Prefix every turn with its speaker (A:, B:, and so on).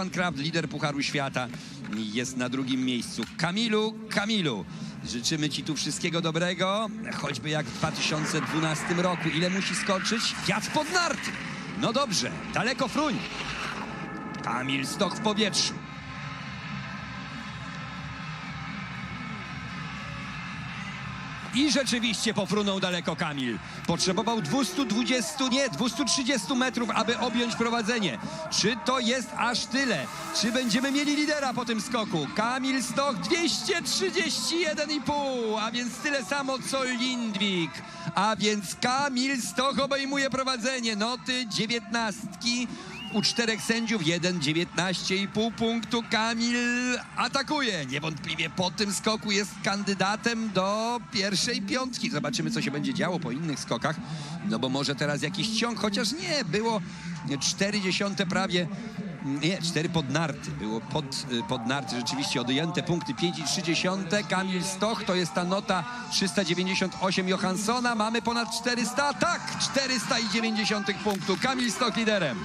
A: Stefan Kraft, lider Pucharu Świata, jest na drugim miejscu. Kamilu, Kamilu, życzymy Ci tu wszystkiego dobrego, choćby jak w 2012 roku. Ile musi skoczyć? Wiatr pod narty. No dobrze, daleko fruń. Kamil Stoch w powietrzu. I rzeczywiście pofrunął daleko Kamil. Potrzebował 220, nie, 230 metrów, aby objąć prowadzenie. Czy to jest aż tyle? Czy będziemy mieli lidera po tym skoku? Kamil Stoch 231,5, a więc tyle samo co Lindwik. A więc Kamil Stoch obejmuje prowadzenie. Noty dziewiętnastki u czterech sędziów, jeden 19,5 punktu. Kamil atakuje. Niewątpliwie po tym skoku jest kandydatem do pierwszej piątki. Zobaczymy, co się będzie działo po innych skokach. No bo może teraz jakiś ciąg, chociaż nie, było 40 prawie. Nie, 4 pod narty. Było pod, y, pod narty rzeczywiście odjęte punkty 5,3. Kamil Stoch to jest ta nota 398 Johanssona. Mamy ponad 400. Tak, 490 punktów. Kamil Stoch liderem.